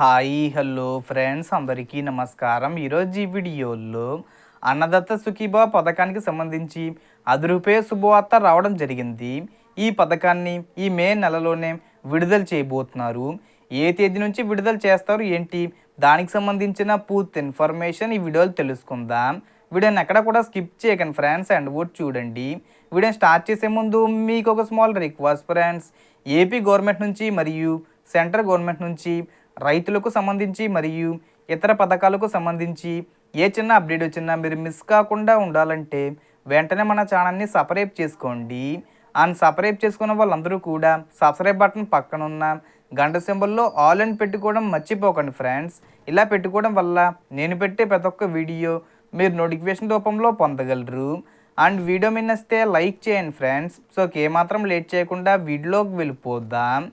Hi hello friends అందరికీ నమస్కారం. ఈరోజు ఈ వీడియోలో అన్నదత్త సుఖీబా పథకానికి సంబంధించి అది శుభవార్త రావడం జరిగింది. ఈ పథకాన్ని ఈ మే నెలలోనే విడుదల చేయబోతున్నారు. ఏ తేదీ నుంచి విడుదల చేస్తారు ఏంటి? దానికి సంబంధించిన పూర్తి ఇన్ఫర్మేషన్ ఈ వీడియోలో తెలుసుకుందాం. వీడియోని ఎక్కడ కూడా స్కిప్ చేయకండి ఫ్రెండ్స్ అండ్ ఓట్ చూడండి. వీడియోని స్టార్ట్ చేసే ముందు మీకు ఒక small request friends. AP government నుంచి మరియు సెంట్రల్ గవర్నమెంట్ నుంచి రైతులకు సంబంధించి మరియు ఇతర పథకాలకు సంబంధించి ఏ చిన్న అప్డేట్ వచ్చినా మీరు మిస్ కాకుండా ఉండాలంటే వెంటనే మన ఛానల్ని సపరేట్ చేసుకోండి. అండ్ సపరేట్ చేసుకున్న వాళ్ళందరూ కూడా సబ్స్క్రైబ్ బటన్ పక్కన ఉన్న గంట సింబల్లో ఆల్ అని పెట్టుకోవడం మర్చిపోకండి ఫ్రెండ్స్. ఇలా పెట్టుకోవడం వల్ల నేను పెట్టే ప్రతి ఒక్క వీడియో మీరు నోటిఫికేషన్ రూపంలో పొందగలరు. అండ్ వీడియో మీద నచ్చితే లైక్ చేయండి ఫ్రెండ్స్. సో ఏమాత్రం లేట్ చేయకుండా వీడియోకి వెళ్ళిపోదాం.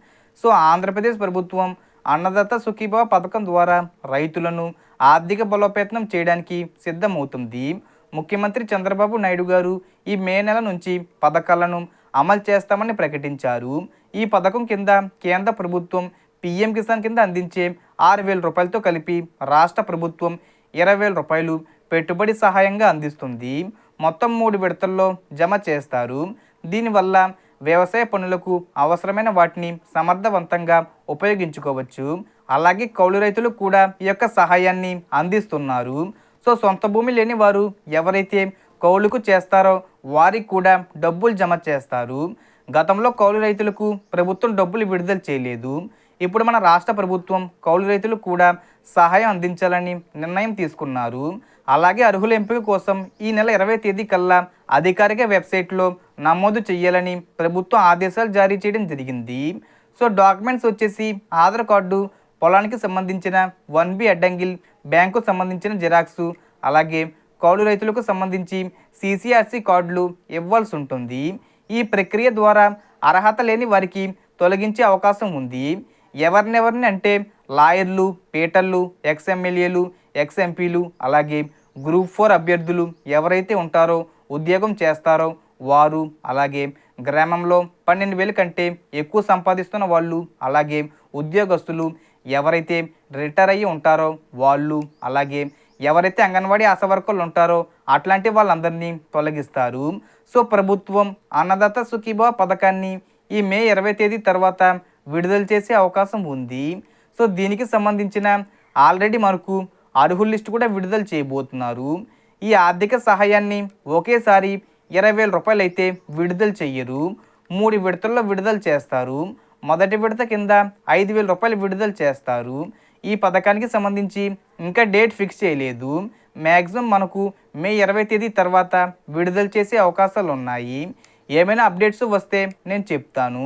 సో ఆంధ్రప్రదేశ్ ప్రభుత్వం అన్నదాత సుఖీభావ పథకం ద్వారా రైతులను ఆర్థిక బలోపేతనం చేయడానికి సిద్ధమవుతుంది. ముఖ్యమంత్రి చంద్రబాబు నాయుడు గారు ఈ మే నెల నుంచి పథకాలను అమలు చేస్తామని ప్రకటించారు. ఈ పథకం కింద కేంద్ర ప్రభుత్వం పీఎం కిసాన్ కింద అందించే ఆరు వేల రూపాయలతో కలిపి రాష్ట్ర ప్రభుత్వం ఇరవై వేల రూపాయలు పెట్టుబడి సహాయంగా అందిస్తుంది. మొత్తం మూడు విడతల్లో జమ చేస్తారు. దీనివల్ల వ్యవసాయ పనులకు అవసరమైన వాటిని సమర్థవంతంగా ఉపయోగించుకోవచ్చు. అలాగే కౌలు రైతులు కూడా ఈ యొక్క సహాయాన్ని అందిస్తున్నారు. సో సొంత భూమి లేని వారు ఎవరైతే కౌలుకు చేస్తారో వారికి కూడా డబ్బులు జమ చేస్తారు. గతంలో కౌలు రైతులకు ప్రభుత్వం డబ్బులు విడుదల చేయలేదు. ఇప్పుడు మన రాష్ట్ర ప్రభుత్వం కౌలు రైతులు కూడా సహాయం అందించాలని నిర్ణయం తీసుకున్నారు. అలాగే అర్హుల ఎంపిక కోసం ఈ నెల ఇరవై తేదీ కల్లా అధికారిక వెబ్సైట్లో నమోదు చేయాలని ప్రభుత్వం ఆదేశాలు జారీ చేయడం జరిగింది. సో డాక్యుమెంట్స్ వచ్చేసి ఆధార్ కార్డు పొలానికి సంబంధించిన వన్ బి అడ్డంగిల్ బ్యాంకు సంబంధించిన జిరాక్సు అలాగే కౌలు రైతులకు సంబంధించి సిసిఆర్సి కార్డులు ఇవ్వాల్సి ఉంటుంది. ఈ ప్రక్రియ ద్వారా అర్హత లేని వారికి తొలగించే అవకాశం ఉంది. ఎవరినెవరిని అంటే లాయర్లు పీటర్లు ఎక్స్ఎమ్మెల్యేలు ఎక్స్ఎంపీలు అలాగే గ్రూప్ ఫోర్ అభ్యర్థులు ఎవరైతే ఉంటారో ఉద్యోగం చేస్తారో వారు అలాగే గ్రామంలో పన్నెండు వేల కంటే ఎక్కువ సంపాదిస్తున్న వాళ్ళు అలాగే ఉద్యోగస్తులు ఎవరైతే రిటైర్ అయ్యి ఉంటారో వాళ్ళు అలాగే ఎవరైతే అంగన్వాడీ ఆశవర్కులు ఉంటారో అట్లాంటి వాళ్ళందరినీ తొలగిస్తారు. సో ప్రభుత్వం అన్నదాత సుఖీభావ పథకాన్ని ఈ మే ఇరవై తేదీ తర్వాత విడుదల చేసే అవకాశం ఉంది. సో దీనికి సంబంధించిన ఆల్రెడీ మనకు అర్హుల లిస్టు కూడా విడుదల చేయబోతున్నారు. ఈ ఆర్థిక సహాయాన్ని ఒకేసారి ఇరవై వేల రూపాయలు అయితే విడుదల చెయ్యరు. మూడు విడతల్లో విడుదల చేస్తారు. మొదటి విడత కింద ఐదు వేల రూపాయలు విడుదల చేస్తారు. ఈ పథకానికి సంబంధించి ఇంకా డేట్ ఫిక్స్ చేయలేదు. మ్యాక్సిమం మనకు మే ఇరవై తేదీ తర్వాత విడుదల చేసే అవకాశాలు ఉన్నాయి ఏమైనా అప్డేట్స్ వస్తే నేను చెప్తాను.